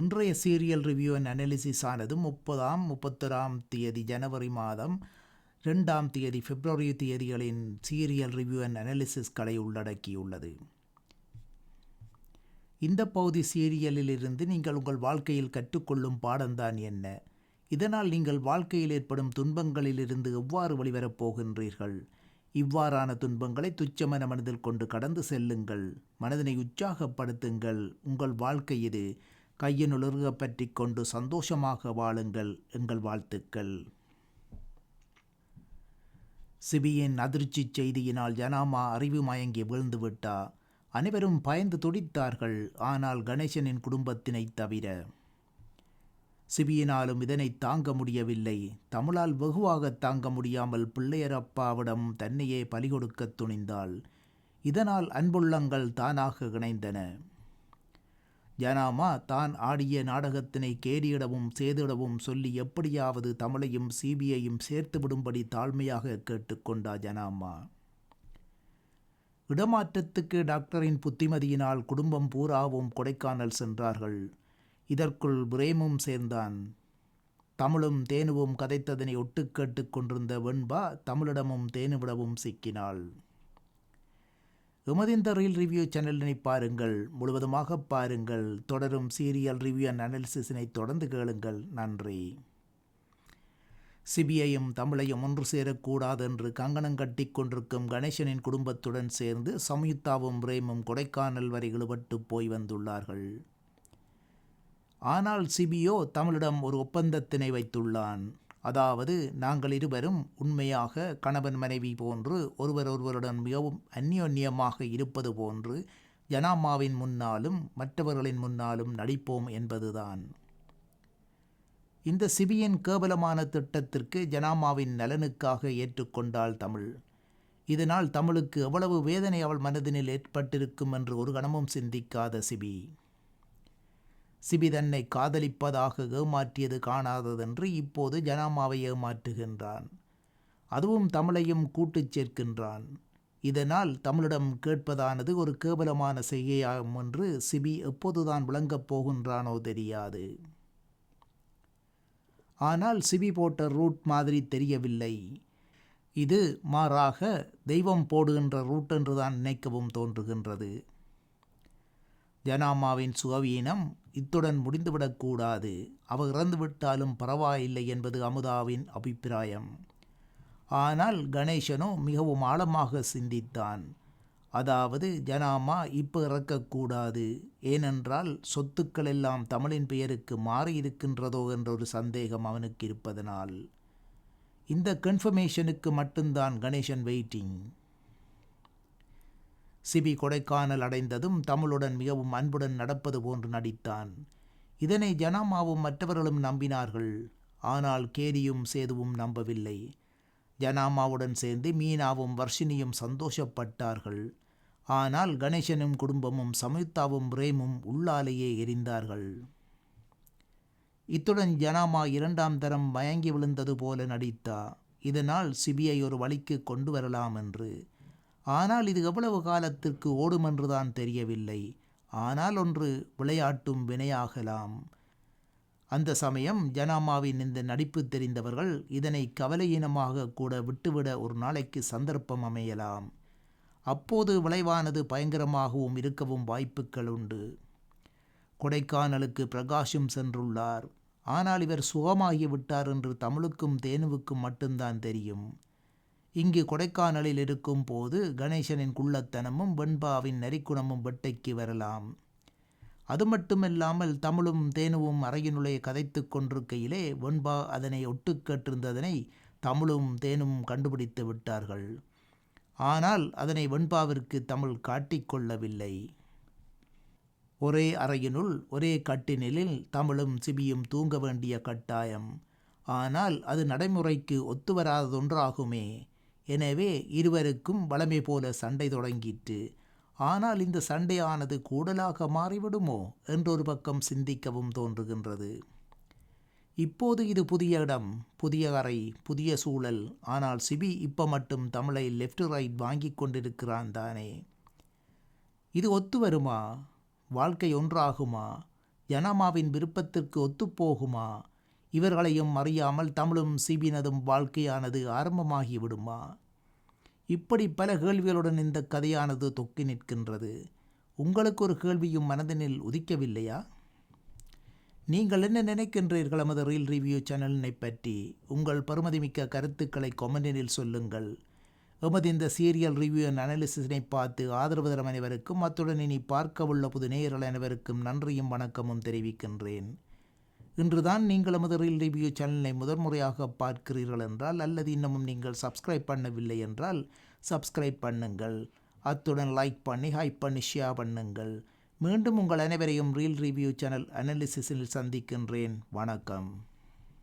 இன்றைய serial review and analysis ஆனது முப்பதாம் முப்பத்தொராம் தேதி ஜனவரி மாதம் ரெண்டாம் தேதி பிப்ரவரி தேதிகளின் சீரியல் ரிவ்யூ அண்ட் அனாலிசிஸ்களை உள்ளடக்கியுள்ளது. இந்த பகுதி சீரியலிலிருந்து நீங்கள் உங்கள் வாழ்க்கையில் கற்றுக்கொள்ளும் பாடம்தான் என்ன? இதனால் நீங்கள் வாழ்க்கையில் ஏற்படும் துன்பங்களிலிருந்து எவ்வாறு வெளிவரப் போகின்றீர்கள்? இவ்வாறான துன்பங்களை துச்சமன மனதில் கொண்டு கடந்து செல்லுங்கள். மனதினை உற்சாகப்படுத்துங்கள். உங்கள் வாழ்க்கை இது கையினுலர்க பற்றி கொண்டு சந்தோஷமாக வாழுங்கள் எங்கள் வாழ்த்துக்கள். சிபியின் அதிர்ச்சி செய்தியினால் ஜனாமா அறிவு மயங்கி விழுந்து விட்டா அனைவரும் பயந்து துடித்தார்கள் ஆனால் கணேசனின் குடும்பத்தினைத் தவிர. சிபியினாலும் இதனை தாங்க முடியவில்லை. தமிழால் வெகுவாக தாங்க முடியாமல் பிள்ளையரப்பாவிடம் தன்னையே பலிகொடுக்க துணிந்தாள். இதனால் அன்புள்ளங்கள் தானாக இணைந்தன. ஜனாமா தான் ஆடிய நாடகத்தினை கேடியிடவும் சேதிடவும் சொல்லி எப்படியாவது தமிழையும் சிபியையும் சேர்த்துவிடும்படி தாழ்மையாக கேட்டுக்கொண்டா ஜனாமா. இடமாற்றத்துக்கு டாக்டரின் புத்திமதியினால் குடும்பம் பூராவும் கொடைக்கானல் சென்றார்கள். இதற்குள் பிரேமும் சேர்ந்தான். தமிழும் தேனுவும் கதைத்ததனை ஒட்டு கேட்டுக் கொண்டிருந்த வெண்பா தமிழிடமும் தேனுவிடவும் சிக்கினாள். எமதிந்த ரீல் ரிவ்யூ சேனலினை பாருங்கள் முழுவதுமாக பாருங்கள் தொடரும் சீரியல் ரிவ்யூ அண்ட் அனாலிசிஸினை தொடர்ந்து கேளுங்கள். நன்றி. சிபிஐயும் தமிழையும் ஒன்று சேரக்கூடாது என்று கங்கணம் கட்டி கொண்டிருக்கும் கணேசனின் குடும்பத்துடன் சேர்ந்து சம்யுக்தாவும் பிரேமும் கொடைக்கானல் வரை இழுபட்டு போய் வந்துள்ளார்கள். ஆனால் சிபியோ தமிழிடம் ஒரு ஒப்பந்தத்தினை வைத்துள்ளான். அதாவது நாங்கள் இருவரும் உண்மையாக கணவன் மனைவி போன்று ஒருவர் ஒருவருடன் மிகவும் அந்யோன்யமாக இருப்பது போன்று ஜனாமாவின் முன்னாலும் மற்றவர்களின் முன்னாலும் நடிப்போம் என்பதுதான். இந்த சிபியின் கேவலமான திட்டத்திற்கு ஜனாமாவின் நலனுக்காக ஏற்றுக்கொண்டாள் தமிழ். இதனால் தமிழுக்கு எவ்வளவு வேதனை அவள் மனதினில் ஏற்பட்டிருக்கும் என்று ஒரு கணமும் சிந்திக்காத சிபி. சிபி தன்னை காதலிப்பதாக ஏமாற்றியது காணாததென்று இப்போது ஜனாமாவை ஏமாற்றுகின்றான். அதுவும் தமிழையும் கூட்டுச் சேர்க்கின்றான். இதனால் தமிழிடம் கேட்பதானது ஒரு கேவலமான செய்கையாகும் என்று சிபி எப்போதுதான் விளங்கப் போகின்றானோ தெரியாது. ஆனால் சிபி போட்ட ரூட் மாதிரி தெரியவில்லை. இது மாறாக தெய்வம் போடுகின்ற ரூட் என்றுதான் நினைக்கவும் தோன்றுகின்றது. ஜனாமாவின் சுகவீனம் இத்துடன் முடிந்துவிடக்கூடாது அவர் இறந்துவிட்டாலும் பரவாயில்லை என்பது அமுதாவின் அபிப்பிராயம். ஆனால் கணேசனோ மிகவும் ஆழமாக சிந்தித்தான். அதாவது ஜனாமா இப்போ இறக்கக்கூடாது ஏனென்றால் சொத்துக்கள் எல்லாம் தமிழின் பெயருக்கு மாறி இருக்கின்றதோ என்ற ஒரு சந்தேகம் அவனுக்கு இருப்பதனால். இந்த கன்ஃபர்மேஷனுக்கு மட்டும்தான் கணேசன் வெயிட்டிங் சிபி கொடைக்கானல் அடைந்ததும் தமிழுடன் மிகவும் அன்புடன் நடப்பது போன்று நடித்தான். இதனை ஜனாமாவும் மற்றவர்களும் நம்பினார்கள். ஆனால் கேரியும் சேதுவும் நம்பவில்லை. ஜனாமாவுடன் சேர்ந்து மீனாவும் வர்ஷினியும் சந்தோஷப்பட்டார்கள். ஆனால் கணேசனும் குடும்பமும் சம்யுக்தாவும் பிரேமும் உள்ளாலேயே எரிந்தார்கள். இத்துடன் ஜனாமா இரண்டாம் தரம் மயங்கி விழுந்தது போல நடித்தா. இதனால் சிபியை ஒரு வழிக்கு கொண்டு வரலாம் என்று ஆனால் இது எவ்வளவு காலத்திற்கு ஓடுமென்றுதான் தெரியவில்லை. ஆனால் ஒன்று விளையாட்டும் வினையாகலாம். அந்த சமயம் ஜனாமாவின் இந்த நடிப்பு தெரிந்தவர்கள் இதனை கவலையினமாக கூட விட்டுவிட ஒரு நாளைக்கு சந்தர்ப்பம் அமையலாம். அப்போது விளைவானது பயங்கரமாகவும் இருக்கவும் வாய்ப்புகள் உண்டு. கொடைக்கானலுக்கு பிரகாஷும் சென்றுள்ளார். ஆனால் இவர் சுகமாகிவிட்டார் என்று தமிழுக்கும் தேனுவுக்கும் மட்டும்தான் தெரியும். இங்கு கொடைக்கானலில் இருக்கும் போது கணேசனின் குள்ளத்தனமும் வெண்பாவின் நரிக்குணமும் வெட்டைக்கு வரலாம். அது மட்டுமல்லாமல் தமிழும் தேனுவும் அறையினுள்ளே கதைத்து கொண்டிருக்கையிலே வெண்பா அதனை ஒட்டுக்கேட்டிருந்ததனை தமிழும் தேனும் கண்டுபிடித்து விட்டார்கள். ஆனால் அதனை வெண்பாவிற்கு தமிழ் காட்டிக்கொள்ளவில்லை ஒரே அறையினுள் ஒரே கட்டினிலில் தமிழும் சிபியும் தூங்க வேண்டிய கட்டாயம். ஆனால் அது நடைமுறைக்கு ஒத்துவராததொன்றாகுமே எனவே இருவருக்கும் வளமை போல சண்டை தொடங்கிற்று. ஆனால் இந்த சண்டையானது கூடலாக மாறிவிடுமோ என்றொரு பக்கம் சிந்திக்கவும் தோன்றுகின்றது. இப்போது இது புதிய இடம் புதிய அறை புதிய சூழல். ஆனால் சிபி இப்போ மட்டும் தமிழை லெஃப்ட் ரைட் வாங்கி கொண்டிருக்கிறான் தானே. இது ஒத்து வருமா? வாழ்க்கை ஒன்றாகுமா? ஜனமாவின் விருப்பத்திற்கு ஒத்துப்போகுமா? இவர்களையும் அறியாமல் தமிழும் சிபினதும் வாழ்க்கையானது ஆரம்பமாகி விடுமா இப்படி பல கேள்விகளுடன் இந்த கதையானது தொக்கி நிற்கின்றது. உங்களுக்கு ஒரு கேள்வியும் மனதினில் உதிக்கவில்லையா? நீங்கள் என்ன நினைக்கின்றீர்கள் நமது ரீல் ரிவ்யூ சேனலினை பற்றி? உங்கள் பருமதிமிக்க கருத்துக்களை கொமெண்டினில் சொல்லுங்கள். எமது இந்த சீரியல் ரிவ்யூ அண்ட் அனாலிசிஸினை பார்த்து ஆதரவு தரும் அனைவருக்கும் அத்துடன் இனி பார்க்க உள்ள புது நேயர்கள் அனைவருக்கும் நன்றியும் வணக்கமும் தெரிவிக்கின்றேன். இன்றுதான் நீங்கள் நமது ரீல் ரிவ்யூ சேனலை முதன்முறையாக பார்க்கிறீர்கள் என்றால் அல்லது இன்னமும் நீங்கள் சப்ஸ்கிரைப் பண்ணவில்லை என்றால் சப்ஸ்கிரைப் பண்ணுங்கள். அத்துடன் லைக் பண்ணி ஹைப் பண்ணி ஷேர் பண்ணுங்கள். மீண்டும் உங்கள் அனைவரையும் ரீல் ரிவ்யூ சேனல் அனாலிசிஸில் சந்திக்கின்றேன். வணக்கம்.